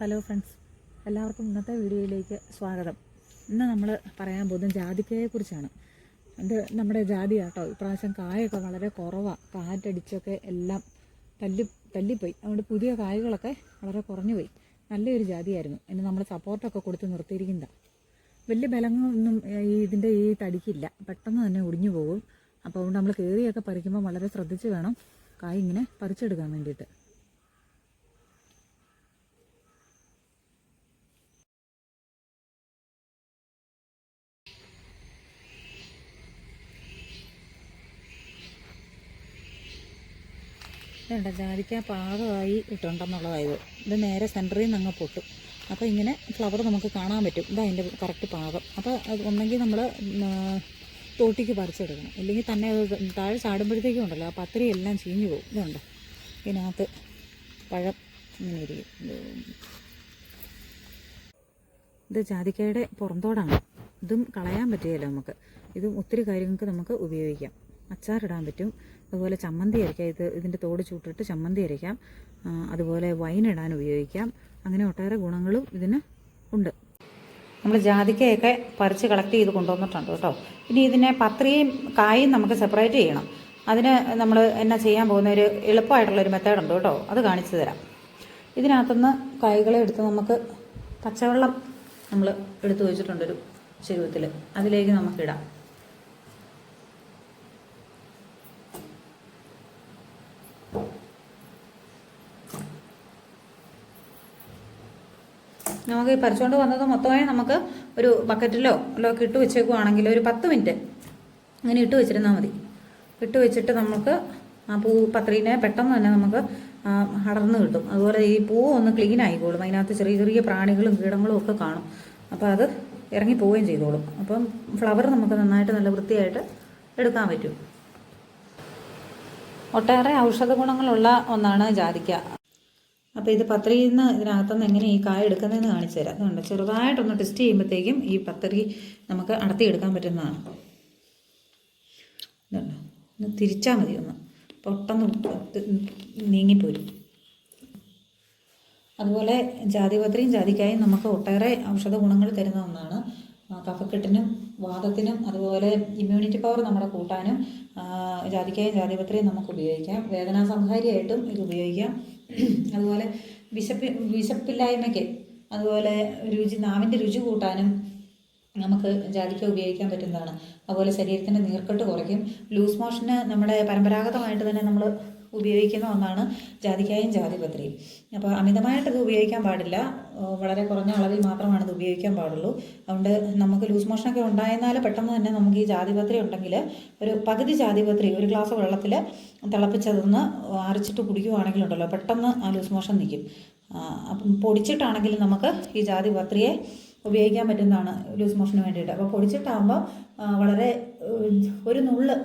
Hello friends എല്ലാവർക്കും ഇന്നത്തെ വീഡിയോയിലേക്ക് സ്വാഗതം. ഇന്ന് നമ്മൾ പറയാൻ പോകുന്നത് ജാതിക്കയെക്കുറിച്ചാണ്. ഇത് നമ്മുടെ ജാതി കേട്ടോ ഇപ്രാവശ്യം കായൊക്കെ വളരെ കുറവാണ് കാറ്റടിച്ചൊക്കെ എല്ലാം തല്ലി തല്ലിപ്പോയി. അതുകൊണ്ട് പുതിയ കായകളൊക്കെ വളരെ കുറഞ്ഞു പോയി നല്ലൊരു ജാതിയായിരുന്നു. ഇനി നമ്മൾ സപ്പോർട്ടൊക്കെ കൊടുത്ത് നിർത്തിയിരിക്കുന്നതാണ് വലിയ ബലങ്ങളൊന്നും ഈ ഇതിന്റെ ഈ തടിക്കില്ല. പെട്ടെന്ന് തന്നെ ഒടിഞ്ഞു പോകും അപ്പോൾ അതുകൊണ്ട് നമ്മൾ കയറിയൊക്കെ പറിക്കുമ്പോൾ വളരെ ശ്രദ്ധിച്ച് വേണം കായ് ഇങ്ങനെ പറിച്ചെടുക്കാൻ വേണ്ടിയിട്ട്. വേണ്ട ജാതിക്ക പാകമായി ഇട്ടുണ്ടെന്നുള്ളതായത് ഇത്. നേരെ സെന്ററിൽ നിന്ന് അങ്ങ് പൊട്ടും. അപ്പോൾ ഇങ്ങനെ ഫ്ലവർ നമുക്ക് കാണാൻ പറ്റും. ഇതാ അതിന്റെ കറക്റ്റ് പാകം. അപ്പോൾ അത് ഒന്നെങ്കിൽ നമ്മൾ തോട്ടിക്ക് പറിച്ചെടുക്കണം. ഇല്ലെങ്കിൽ തന്നെ അത് താഴെ ചാടുമ്പോഴത്തേക്കും ഉണ്ടല്ലോ. ആ പത്തിരി എല്ലാം ചീഞ്ഞു പോകും. ഇതുണ്ട്? ഇതിനകത്ത് പഴം ഇങ്ങനെ ഇരിക്കും. ഇത് ജാതിക്കയുടെ പുറന്തോടാണ്. ഇതും കളയാൻ പറ്റുകയില്ല നമുക്ക്. ഇതും ഒത്തിരി കാര്യങ്ങൾക്ക് നമുക്ക് ഉപയോഗിക്കാം. അച്ചാറിടാൻ പറ്റും. അതുപോലെ ചമ്മന്തി അരയ്ക്കാം. ഇത് ഇതിന്റെ തോട് ചൂട്ടിട്ട് ചമ്മന്തി അരയ്ക്കാം. അതുപോലെ വൈൻ ഇടാൻ ഉപയോഗിക്കാം. അങ്ങനെ ഒട്ടേറെ ഗുണങ്ങളും ഇതിന് ഉണ്ട്. നമ്മൾ ജാതിക്കയൊക്കെ പറിച്ച് കളക്ട് ചെയ്ത് കൊണ്ടുവന്നിട്ടുണ്ട് കേട്ടോ. ഇനി ഇതിനെ പത്രിയും കായും നമുക്ക് സെപ്പറേറ്റ് ചെയ്യണം. അതിന് നമ്മൾ എന്നാ ചെയ്യാൻ പോകുന്ന ഒരു എളുപ്പമായിട്ടുള്ളൊരു മെത്തേഡുണ്ട് കേട്ടോ. അത് കാണിച്ചു തരാം. ഇതിനകത്തുനിന്ന് കായ്കളെ എടുത്ത് നമുക്ക് പച്ചവെള്ളം നമ്മൾ എടുത്തു വെച്ചിട്ടുണ്ടൊരു ചെരുവത്തിൽ. അതിലേക്ക് നമുക്കിടാം നമുക്ക് ഈ പറിച്ചുകൊണ്ട് വന്നത് മൊത്തമായി നമുക്ക് ഒരു ബക്കറ്റിലോ അല്ലോ ഇട്ട് വെച്ചേക്കുവാണെങ്കിൽ ഒരു പത്ത് മിനിറ്റ്. അങ്ങനെ ഇട്ട് വെച്ചിരുന്നാൽ മതി. ഇട്ട് വെച്ചിട്ട് നമുക്ക് ആ പൂ പത്രീനെ പെട്ടെന്ന് തന്നെ നമുക്ക് അടർന്ന് കിട്ടും. അതുപോലെ ഈ പൂ ഒന്ന് ക്ലീൻ ആയിക്കോളും. അതിനകത്ത് ചെറിയ ചെറിയ പ്രാണികളും കീടങ്ങളും ഒക്കെ കാണും. അപ്പോൾ അത് ഇറങ്ങി പോവുകയും ചെയ്തോളും. അപ്പം ഫ്ലവർ നമുക്ക് നന്നായിട്ട് നല്ല വൃത്തിയായിട്ട് എടുക്കാൻ പറ്റും. ഒട്ടേറെ ഔഷധ ഗുണങ്ങളുള്ള ഒന്നാണ് ജാതിക്ക. അപ്പോൾ ഇത് പത്രിയിൽ നിന്ന് ഇതിനകത്തുനിന്ന് എങ്ങനെ ഈ കായ എടുക്കുന്നതെന്ന് കാണിച്ചു തരാം. അതുകൊണ്ട് ചെറുതായിട്ടൊന്ന് ടെസ്റ്റ് ചെയ്യുമ്പോഴത്തേക്കും ഈ പത്രി നമുക്ക് അടർത്തിയെടുക്കാൻ പറ്റുന്നതാണ്. ഇതുണ്ട്. ഒന്ന് തിരിച്ചാൽ മതി ഒന്ന്. പൊട്ടെന്ന് നീങ്ങിപ്പോരും. അതുപോലെ ജാതിപത്രിയും ജാതിക്കായും നമുക്ക് ഒട്ടേറെ ഔഷധ ഗുണങ്ങൾ തരുന്ന ഒന്നാണ്. കഫക്കെട്ടിനും വാദത്തിനും അതുപോലെ ഇമ്മ്യൂണിറ്റി പവർ നമ്മുടെ കൂട്ടാനും ജാതിക്കായും ജാതിപത്രിയും നമുക്ക് ഉപയോഗിക്കാം. വേദനാ സംഹാരിയായിട്ടും ഇത് ഉപയോഗിക്കാം. അതുപോലെ വിശപ്പ് വിശപ്പില്ലായ്മയ്ക്ക് അതുപോലെ രുചി നാവിന്റെ രുചി കൂട്ടാനും നമുക്ക് ജാതിക്ക ഉപയോഗിക്കാൻ പറ്റുന്നതാണ്. അതുപോലെ ശരീരത്തിന്റെ നീർക്കെട്ട് കുറയ്ക്കും. ലൂസ് മോഷന് നമ്മുടെ പരമ്പരാഗതമായിട്ട് തന്നെ നമ്മൾ ഉപയോഗിക്കുന്ന ഒന്നാണ് ജാതിക്കായും ജാതിപത്രിയും. അപ്പോൾ അമിതമായിട്ട് ഇത് ഉപയോഗിക്കാൻ പാടില്ല. വളരെ കുറഞ്ഞ അളവിൽ മാത്രമാണ് ഇത് ഉപയോഗിക്കാൻ പാടുള്ളൂ. അതുകൊണ്ട് നമുക്ക് ലൂസ് മോഷനൊക്കെ ഉണ്ടായിരുന്നാൽ പെട്ടെന്ന് തന്നെ നമുക്ക് ഈ ജാതിപത്രി ഉണ്ടെങ്കിൽ ഒരു പകുതി ജാതിപത്രി ഒരു ഗ്ലാസ് വെള്ളത്തിൽ തിളപ്പിച്ചതൊന്ന് അരച്ചിട്ട് കുടിക്കുകയാണെങ്കിലുണ്ടല്ലോ പെട്ടെന്ന് ആ ലൂസ് മോഷൻ നിൽക്കും അപ്പം പൊടിച്ചിട്ടാണെങ്കിൽ നമുക്ക് ഈ ജാതിപത്രിയെ ഉപയോഗിക്കാൻ പറ്റുന്നതാണ് ലൂസ് മോഷന് വേണ്ടിയിട്ട്. അപ്പോൾ പൊടിച്ചിട്ടാകുമ്പോൾ വളരെ ഒരു നുള്ള്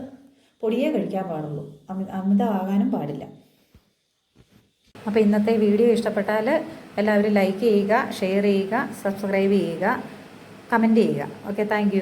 പൊടിയേ കഴിക്കാൻ പാടുള്ളൂ. അമി അമിതമാകാനും പാടില്ല. അപ്പോൾ ഇന്നത്തെ വീഡിയോ ഇഷ്ടപ്പെട്ടാൽ എല്ലാവരും ലൈക്ക് ചെയ്യുക ഷെയർ ചെയ്യുക സബ്സ്ക്രൈബ് ചെയ്യുക കമന്റ് ചെയ്യുക. Okay thank